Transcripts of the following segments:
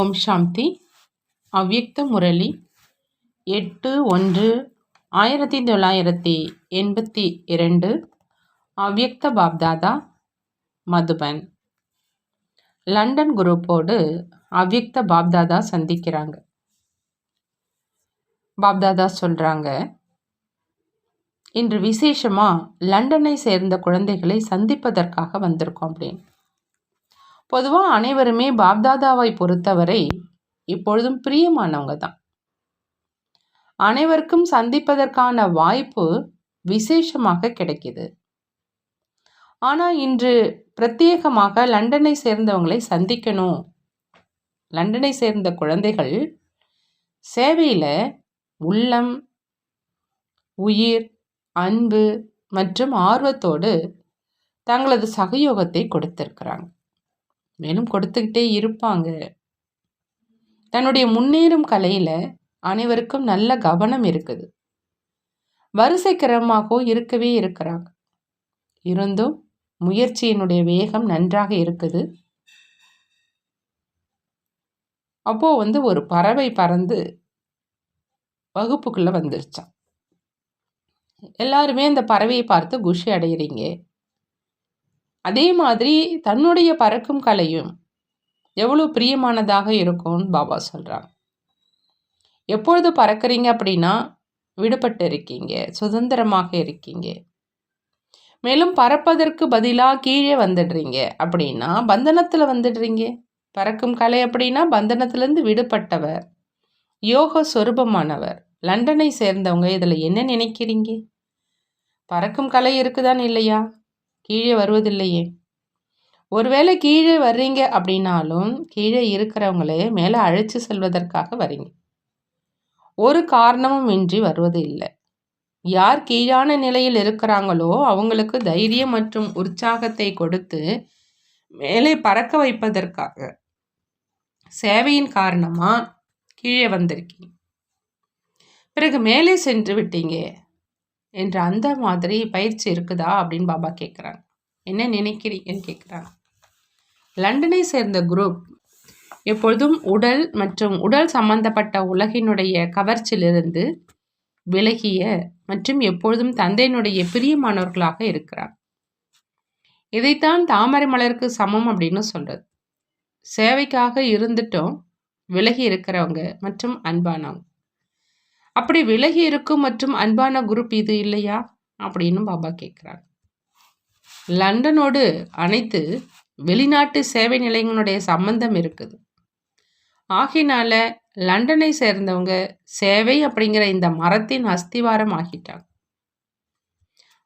ஓம் சாந்தி அவ்யக்த முரளி எட்டு ஒன்று ஆயிரத்தி தொள்ளாயிரத்தி எண்பத்தி இரண்டு அவ்யக்த பாப்தாதா மதுபன். லண்டன் குரூப்போடு அவ்யக்த பாப்தாதா சந்திக்கிறாங்க. பாப்தாதா சொல்கிறாங்க இன்று விசேஷமாக லண்டனை சேர்ந்த குழந்தைகளை சந்திப்பதற்காக வந்திருக்கோம் அப்படின்னு. பொதுவாக அனைவருமே பாப்தாதாவை பொறுத்தவரை இப்பொழுதும் பிரியமானவங்க தான். அனைவருக்கும் சந்திப்பதற்கான வாய்ப்பு விசேஷமாக கிடைக்கிது. ஆனால் இன்று பிரத்யேகமாக லண்டனை சேர்ந்தவங்களை சந்திக்கணும். லண்டனை சேர்ந்த குழந்தைகள் சேவையில் உள்ளம் உயிர் அன்பு மற்றும் ஆர்வத்தோடு தங்களது சகயோகத்தை கொடுத்திருக்கிறாங்க. மேலும் கொடுத்துக்கிட்டே இருப்பாங்க. தன்னுடைய முன்னேறும் கலையில் அனைவருக்கும் நல்ல கவனம் இருக்குது. வரிசை கிரமமாகவும் இருக்கவே இருக்கிறாங்க. இருந்தும் முயற்சியினுடைய வேகம் நன்றாக இருக்குது. அப்போது வந்து ஒரு பறவை பறந்து வகுப்புக்குள்ளே வந்துருச்சான் எல்லாருமே அந்த பறவையை பார்த்து குஷி அடையிறீங்க. அதே மாதிரி தன்னுடைய பறக்கும் கலையும் எவ்வளோ பிரியமானதாக இருக்கும்னு பாபா சொல்கிறாங்க எப்பொழுது பறக்கிறீங்க அப்படின்னா விடுபட்டு இருக்கீங்க சுதந்திரமாக இருக்கீங்க. மேலும் பறப்பதற்கு பதிலாக கீழே வந்துடுறீங்க அப்படின்னா பந்தனத்தில் வந்துடுறீங்க. பறக்கும் கலை அப்படின்னா பந்தனத்திலேருந்து விடுபட்டவர் யோக சொரூபமானவர் லண்டனை சேர்ந்தவங்க இதில் என்ன நினைக்கிறீங்க? பறக்கும் கலை இருக்குதான் இல்லையா? கீழே வருவதில்லையே. ஒருவேளை கீழே வர்றீங்க அப்படின்னாலும் கீழே இருக்கிறவங்களே மேலே அழைச்சி செல்வதற்காக வரீங்க ஒரு காரணமும் இன்றி வருவது இல்லை. யார் கீழான நிலையில் இருக்கிறாங்களோ அவங்களுக்கு தைரியம் மற்றும் உற்சாகத்தை கொடுத்து மேலே பறக்க வைப்பதற்காக. சேவையின் காரணமாக கீழே வந்திருக்கீங்க. பிறகு மேலே சென்று விட்டீங்க. என்ற அந்த மாதிரி பயிற்சி இருக்குதா அப்படின்னு பாபா கேட்குறாங்க என்ன நினைக்கிறீங்கன்னு கேட்குறாங்க லண்டனை சேர்ந்த குரூப் எப்பொழுதும் உடல் மற்றும் உடல் சம்பந்தப்பட்ட உலகினுடைய கவர்ச்சியிலிருந்து விலகிய மற்றும் எப்பொழுதும் தந்தையினுடைய பிரியமானவர்களாக இருக்கிறார். இதைத்தான் தாமரை மலருக்கு சமம் அப்படின்னு சொல்றது. சேவைக்காக இருந்துட்டும் விலகி இருக்கிறவங்க மற்றும் அன்பானவங்க. அப்படி விலகி இருக்கும் மற்றும் அன்பான குரூப் இது இல்லையா? அப்படின்னு பாபா கேட்குறாங்க லண்டனோடு அனைத்து வெளிநாட்டு சேவை நிலையங்களுடைய சம்பந்தம் இருக்குது. ஆகினால லண்டனை சேர்ந்தவங்க சேவை அப்படிங்கிற இந்த மரத்தின் அஸ்திவாரம் ஆகிட்டாங்க.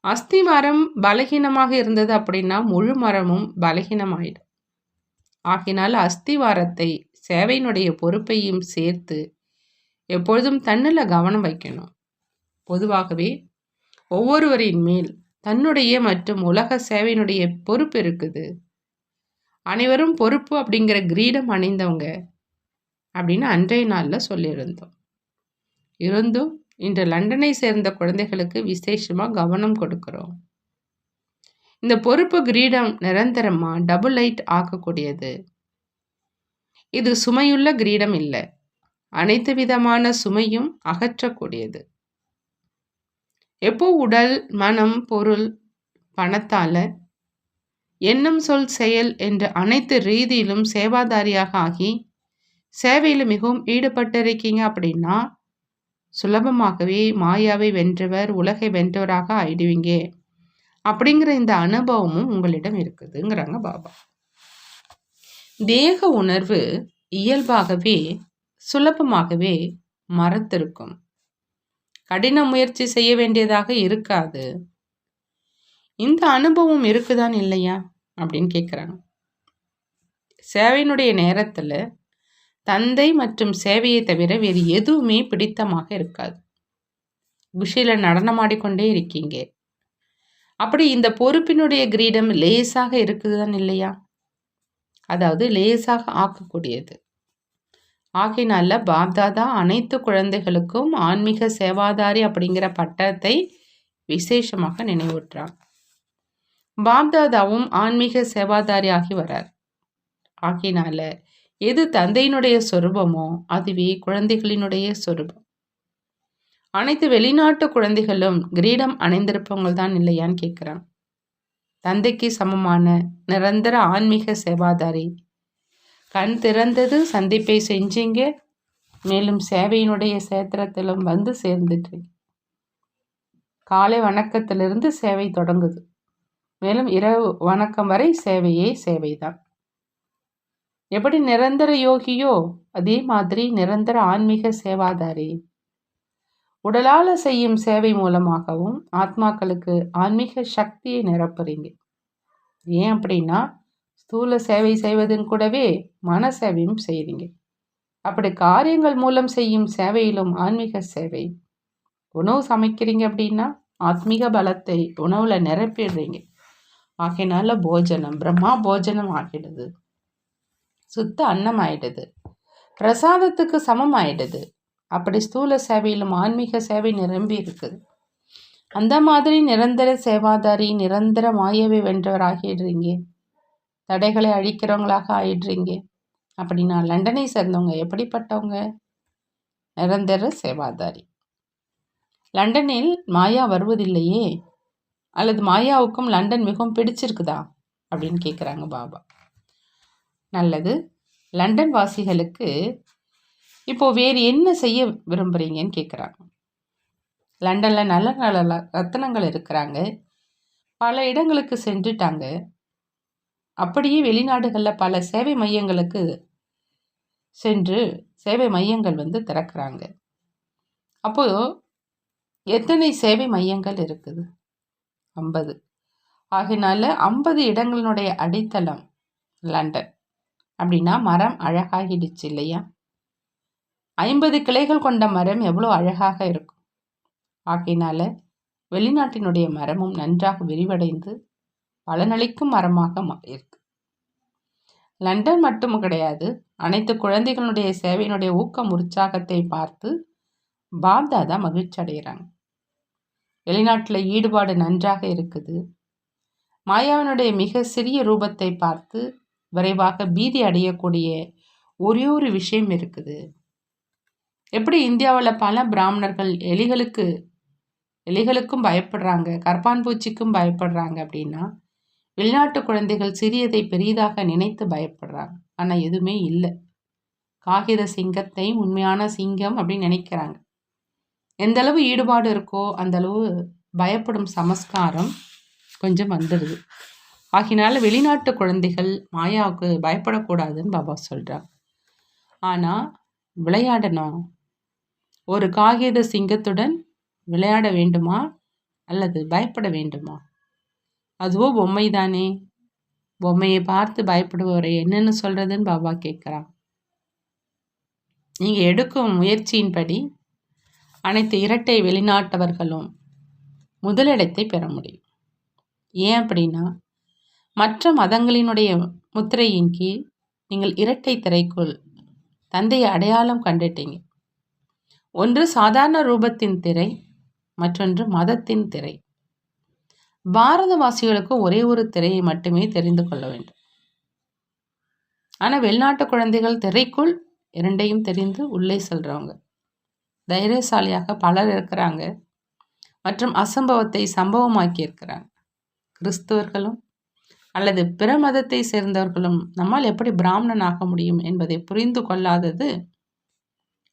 அஸ்திவாரம் பலகீனமாக இருந்தது அப்படின்னா முழு மரமும் பலகீனமாயிடும். ஆகினால் அஸ்திவாரத்தை சேவையினுடைய பொறுப்பையும் சேர்த்து எப்பொழுதும் தன்னில் கவனம் வைக்கணும். பொதுவாகவே ஒவ்வொருவரின் மேல் தன்னுடைய மற்றும் உலக சேவையினுடைய பொறுப்பு இருக்குது. அனைவரும் பொறுப்பு அப்படிங்கிற கிரீடம் அணிந்தவங்க அப்படின்னு அன்றைய நாளில் சொல்லியிருந்தோம். இருந்தும் இன்று லண்டனை சேர்ந்த குழந்தைகளுக்கு விசேஷமாக கவனம் கொடுக்குறோம். இந்த பொறுப்பு கிரீடம் நிரந்தரமாக டபுள் லைட் ஆக்கக்கூடியது. இது சுமையுள்ள கிரீடம் இல்லை. அனைத்து விதமான சுமையும் அகற்றக்கூடியது. எப்போ உடல் மனம் பொருள் பணத்தால எண்ணம் சொல் செயல் என்ற அனைத்து ரீதியிலும் சேவாதாரியாக ஆகி சேவையில் மிகவும் ஈடுபட்டிருக்கீங்க அப்படின்னா சுலபமாகவே மாயாவை வென்றவர் உலகை வென்றவராக ஆயிடுவீங்க. அப்படிங்கிற இந்த அனுபவமும் உங்களிடம் இருக்குதுங்கிறாங்க பாபா. தேக உணர்வு இயல்பாகவே சுலபமாகவே மறத்திருக்கும் கடின முயற்சி செய்ய வேண்டியதாக இருக்காது. இந்த அனுபவம் இருக்குதான் இல்லையா? அப்படின்னு கேட்குறாங்க சேவையினுடைய நேரத்தில் தந்தை மற்றும் சேவையை தவிர வேறு எதுவுமே பிடித்தமாக இருக்காது. குஷியில் நடனமாடிக்கொண்டே இருக்கீங்க. அப்படி இந்த பொறுப்பினுடைய கிரீடம் லேசாக இருக்குதுதான் இல்லையா? அதாவது லேசாக ஆக்கக்கூடியது. ஆகையினால பாப்தாதா அனைத்து குழந்தைகளுக்கும் ஆன்மீக சேவாதாரி அப்படிங்கிற பட்டத்தை விசேஷமாக நினைவூட்டுறாங்க பாப்தாதாவும் ஆன்மீக சேவாதாரி ஆகி வரார். ஆகினால எது தந்தையினுடைய சொரூபமோ அதுவே குழந்தைகளினுடைய சொரூபம். அனைத்து வெளிநாட்டு குழந்தைகளும் கிரீடம் அணிந்திருப்பவங்க தான் இல்லையான்னு கேட்குறான். தந்தைக்கு சமமான நிரந்தர ஆன்மீக சேவாதாரி கண் திறந்தது சந்திப்பை செஞ்சீங்க. மேலும் சேவையினுடைய சேத்திரத்திலும் வந்து சேர்ந்துட்டு காலை வணக்கத்திலிருந்து சேவை தொடங்குது. மேலும் இரவு வணக்கம் வரை சேவையே சேவைதான். எப்படி நிரந்தர யோகியோ அதே மாதிரி நிரந்தர ஆன்மீக சேவாதாரி. உடலால் செய்யும் சேவை மூலமாகவும் ஆத்மாக்களுக்கு ஆன்மீக சக்தியை நிரப்புறீங்க. ஏன் அப்படின்னா ஸ்தூல சேவை செய்வதன் கூடவே மன சேவையும் செய்கிறீங்க அப்படி காரியங்கள் மூலம் செய்யும் சேவையிலும் ஆன்மீக சேவை. உணவு சமைக்கிறீங்க அப்படின்னா ஆத்மீக பலத்தை உணவில் நிரப்பிடுறீங்க. ஆகையினால போஜனம் பிரம்மா போஜனம் ஆகிடுது. சுத்த அன்னம் ஆயிடுது. பிரசாதத்துக்கு சமம் ஆயிடுது. அப்படி ஸ்தூல சேவையிலும் ஆன்மீக சேவை நிரம்பி இருக்குது. அந்த மாதிரி நிரந்தர சேவாதாரி நிரந்தர மாயவை வென்றவர் ஆகிடுறீங்க தடைகளை அழிக்கிறவங்களாக ஆயிடுறீங்க. அப்படின்னா லண்டனை சேர்ந்தவங்க எப்படிப்பட்டவங்க? நிரந்தர சேவாதாரி. லண்டனில் மாயா வருவதில்லையே? அல்லது மாயாவுக்கும் லண்டன் மிகவும் பிடிச்சிருக்குதா? அப்படின்னு கேட்குறாங்க பாபா. நல்லது. லண்டன் வாசிகளுக்கு இப்போது வேறு என்ன செய்ய விரும்புகிறீங்கன்னு கேட்குறாங்க லண்டனில் நல்ல நல்ல ரத்தனங்கள் இருக்கிறாங்க. பல இடங்களுக்கு சென்றுட்டாங்க. அப்படியே வெளிநாடுகளில் பல சேவை மையங்களுக்கு சென்று சேவை மையங்கள் வந்து திறக்கிறாங்க. அப்போது எத்தனை சேவை மையங்கள் இருக்குது? ஐம்பது. ஆகினால ஐம்பது இடங்களினுடைய அடித்தளம் லண்டன். அப்படின்னா மரம் அழகாகிடுச்சு இல்லையா? ஐம்பது கிளைகள் கொண்ட மரம் எவ்வளோ அழகாக இருக்கும்? ஆகையினால வெளிநாட்டினுடைய மரமும் நன்றாக விரிவடைந்து பலனளிக்கும் மரமாக இருக்கு. லண்டன் மட்டும் கிடையாது. அனைத்து குழந்தைகளுடைய சேவையினுடைய ஊக்கம் உற்சாகத்தை பார்த்து பாப்தாதா மகிழ்ச்சி அடைகிறாங்க. வெளிநாட்டில் ஈடுபாடு நன்றாக இருக்குது. மாயாவினுடைய மிக சிறிய ரூபத்தை பார்த்து விரைவாக பீதி அடையக்கூடிய ஒரே ஒரு விஷயம் இருக்குது. எப்படி இந்தியாவில் பல பிராமணர்கள் எலிகளுக்கு எலிகளுக்கும் பயப்படுறாங்க கற்பான் பூச்சிக்கும் பயப்படுறாங்க அப்படின்னா வெளிநாட்டு குழந்தைகள் சிறியதை பெரியதாக நினைத்து பயப்படுறாங்க. ஆனால் எதுவுமே இல்லை. காகித சிங்கத்தை உண்மையான சிங்கம் அப்படின்னு நினைக்கிறாங்க. எந்த அளவு ஈடுபாடு இருக்கோ அந்த அளவு பயப்படும் சமஸ்காரம் கொஞ்சம் வந்துடுது. ஆகினால வெளிநாட்டு குழந்தைகள் மாயாவுக்கு பயப்படக்கூடாதுன்னு பாபா சொல்கிறாங்க ஆனால் விளையாடணும். ஒரு காகித சிங்கத்துடன் விளையாட வேண்டுமா? அல்லது பயப்பட வேண்டுமா? அதுவோ பொம்மை தானே பொம்மையை பார்த்து பயப்படுபவரை என்னென்னு சொல்கிறதுன்னு பாபா கேட்குறான். நீங்கள் எடுக்கும் முயற்சியின்படி அனைத்து இரட்டை வெளிநாட்டவர்களும் முதலிடத்தை பெற முடியும். ஏன் அப்படின்னா மற்ற மதங்களினுடைய முத்திரையின் கீழ் நீங்கள் இரட்டை திரைக்குள் தந்தையை அடையாளம் கண்டுட்டீங்க. ஒன்று சாதாரண ரூபத்தின் திரை மற்றொன்று மதத்தின் திரை. பாரதவாசிகளுக்கு ஒரே ஒரு திரையை மட்டுமே தெரிந்து கொள்ள வேண்டும். ஆனால் வெளிநாட்டு குழந்தைகள் திரைக்குள் இரண்டையும் தெரிந்து உள்ளே செல்றவங்க. தைரியசாலியாக பலர் இருக்கிறாங்க. மற்றும் அசம்பவத்தை சம்பவமாக்கி இருக்கிறாங்க. கிறிஸ்தவர்களும் அல்லது பிற மதத்தை சேர்ந்தவர்களும் நம்மால் எப்படி பிராமணன் ஆக முடியும் என்பதை புரிந்து கொள்ளாதது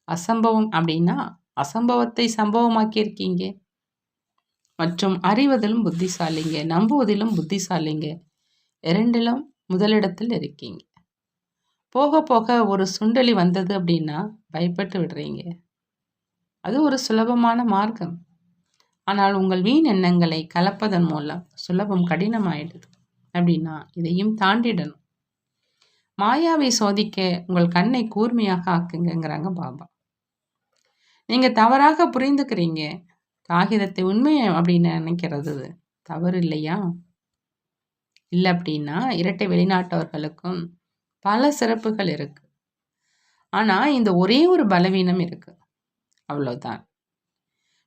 அசம்பவம் அப்படின்னா அசம்பவத்தை சம்பவமாக்கியிருக்கீங்க. மற்றும் அறிவதிலும் புத்திசாலிங்க நம்புவதிலும் புத்திசாலிங்க. இரண்டிலும் முதலிடத்தில் இருக்கீங்க. போக போக ஒரு சுண்டலி வந்தது அப்படின்னா பயப்பட்டு விடுறீங்க. அது ஒரு சுலபமான மார்க்கம். ஆனால் உங்கள் வீண் எண்ணங்களை கலப்பதன் மூலம் சுலபம் கடினமாயிடுது அப்படின்னா இதையும் தாண்டிடணும். மாயாவை சோதிக்க உங்கள் கண்ணை கூர்மையாக ஆக்குங்கிறாங்க பாபா. நீங்கள் தவறாக புரிந்துக்கிறீங்க. காகிதத்தை உண்மை அப்படின்னு நினைக்கிறது தவறு இல்லையா? இல்லை அப்படின்னா இரட்டை வெளிநாட்டவர்களுக்கும் பல சிறப்புகள் இருக்கு. ஆனால் இந்த ஒரே ஒரு பலவீனம் இருக்கு. அவ்வளோதான்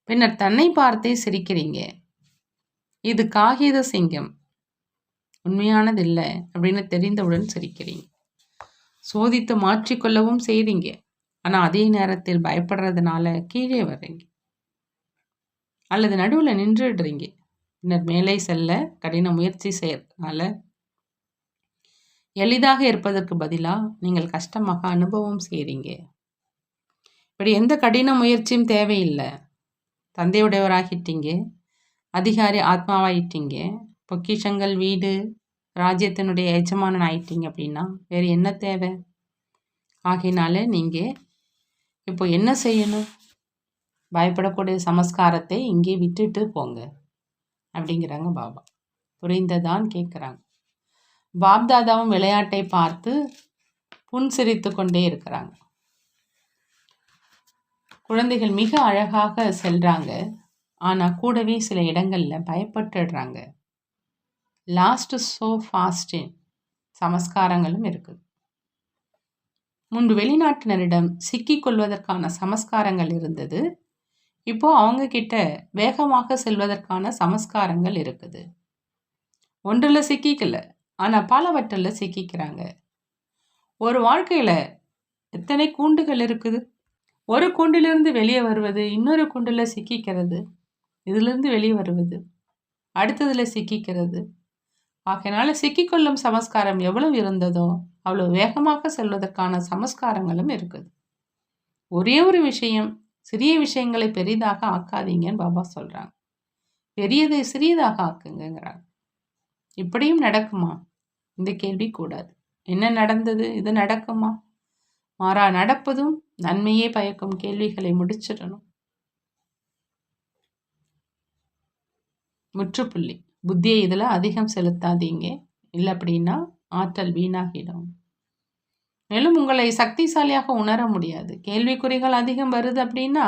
பின்னர் தன்னை பார்த்தே சிரிக்கிறீங்க. இது காகித சிங்கம். உண்மையானது இல்லை அப்படின்னு தெரிந்தவுடன் சிரிக்கிறீங்க. சோதித்து மாற்றிக்கொள்ளவும் செய்கிறீங்க ஆனால் அதே நேரத்தில் பயப்படுறதுனால கீழே வர்றீங்க. அல்லது நடுவில் நின்றுடுறீங்க. பின்னர் மேலே செல்ல கடின முயற்சி செய்யறதுனால எளிதாக இருப்பதற்கு பதிலாக நீங்கள் கஷ்டமாக அனுபவம் செய்கிறீங்க இப்படி எந்த கடின முயற்சியும் தேவையில்லை. தந்தையுடையவராகிட்டீங்க. அதிகாரி ஆத்மாவாயிட்டீங்க. பொக்கிஷங்கள் வீடு ராஜ்யத்தினுடைய எஜமானன் ஆயிட்டீங்க அப்படின்னா வேறு என்ன தேவை? ஆகையினால நீங்கள் இப்போ என்ன செய்யணும்? பயப்படக்கூடிய சமஸ்காரத்தை இங்கே விட்டுட்டு போங்க அப்படிங்கிறாங்க பாபா. புரிந்ததான் கேட்குறாங்க பாப்தாதாவும் விளையாட்டை பார்த்து புன்சிரித்து கொண்டே இருக்கிறாங்க. குழந்தைகள் மிக அழகாக செல்றாங்க. ஆனால் கூடவே சில இடங்களில் பயப்பட்டுடுறாங்க. லாஸ்ட் ஸோ ஃபாஸ்டின் சமஸ்காரங்களும் இருக்குது. முன்பு வெளிநாட்டினரிடம் சிக்கிக் கொள்வதற்கான சமஸ்காரங்கள் இருந்தது. இப்போ அவங்க கிட்ட வேகமாக செல்வதற்கான சமஸ்காரங்கள் இருக்குது. ஒன்றில் சிக்கிக்கல ஆனால் பலவற்றில் சிக்கிக்கிறாங்க. ஒரு வாழ்க்கையில் எத்தனை கூண்டுகள் இருக்குது? ஒரு கூண்டிலிருந்து வெளியே வருவது இன்னொரு கூண்டில் சிக்கிக்கிறது இதிலிருந்து வெளியே வருவது அடுத்ததில் சிக்கிக்கிறது. ஆகையினால சிக்கிக்கொள்ளும் சமஸ்காரம் எவ்வளவு இருந்ததோ அவ்வளோ வேகமாக செல்வதற்கான சமஸ்காரங்களும் இருக்குது. ஒரே ஒரு விஷயம் சிறிய விஷயங்களை பெரிதாக ஆக்காதீங்கன்னு பாபா சொல்கிறாங்க பெரியதை சிறியதாக ஆக்குங்கிறாங்க இப்படியும் நடக்குமா? இந்த கேள்வி கூடாது. என்ன நடந்தது? இது நடக்குமா? மாறா நடப்பதும் நன்மையே பயக்கும் கேள்விகளை முடிச்சிடணும். முற்றுப்புள்ளி. புத்தியை இதில் அதிகம் செலுத்தாதீங்க. இல்லை அப்படின்னா ஆற்றல் வீணாகிடும். மேலும் உங்களை சக்திசாலியாக உணர முடியாது. கேள்விக்குறிகள் அதிகம் வருது அப்படின்னா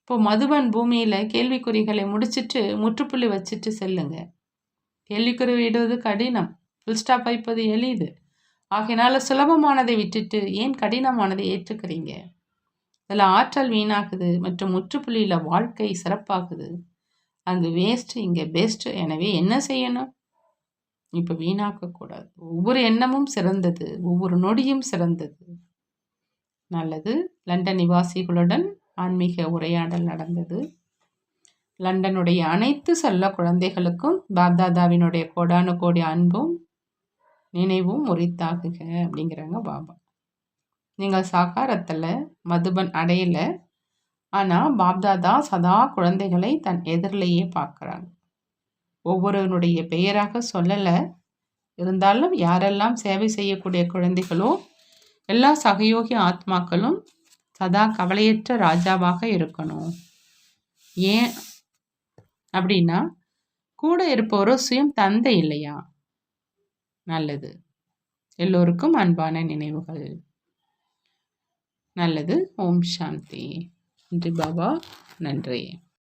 இப்போ மதுபன் பூமியில் கேள்விக்குறிகளை முடிச்சுட்டு முற்றுப்புள்ளி வச்சுட்டு செல்லுங்க. கேள்விக்குறி விடுவது கடினம். ஃபுல் ஸ்டாப் வைப்பது எளிது. ஆகையினால சுலபமானதை விட்டுட்டு ஏன் கடினமானதை ஏற்றுக்கிறீங்க? இதில் ஆற்றல் வீணாகுது மற்றும் முற்றுப்புள்ளியில் வாழ்க்கை சிறப்பாகுது. அங்கு வேஸ்ட்டு இங்கே பெஸ்ட்டு எனவே என்ன செய்யணும்? இப்போ வீணாக்கக்கூடாது. ஒவ்வொரு எண்ணமும் சிறந்தது. ஒவ்வொரு நொடியும் சிறந்தது. நல்லது. லண்டன் நிவாசிகளுடன் ஆன்மீக உரையாடல் நடந்தது. லண்டனுடைய அனைத்து செல்ல குழந்தைகளுக்கும் பாப்தாதாவினுடைய கோடானு கோடி அன்பும் நினைவும் உரித்தாகுக அப்படிங்கிறாங்க பாபா. நீங்கள் சாகாரத்தில் மதுபன் அடையலை ஆனால் பாப்தாதா சதா குழந்தைகளை தன் எதிரிலேயே பார்க்குறாங்க. ஒவ்வொருவனுடைய பெயராக சொல்லலை. இருந்தாலும் யாரெல்லாம் சேவை செய்யக்கூடிய குழந்தைகளோ எல்லா சகயோகி ஆத்மாக்களும் சதா கவலையற்ற ராஜாவாக இருக்கணும். ஏன் அப்படின்னா கூட இருப்பவரோ சுயம் தந்தை இல்லையா? நல்லது. எல்லோருக்கும் அன்பான நினைவுகள். நல்லது. ஓம் சாந்தி. நன்றி பாபா. நன்றி.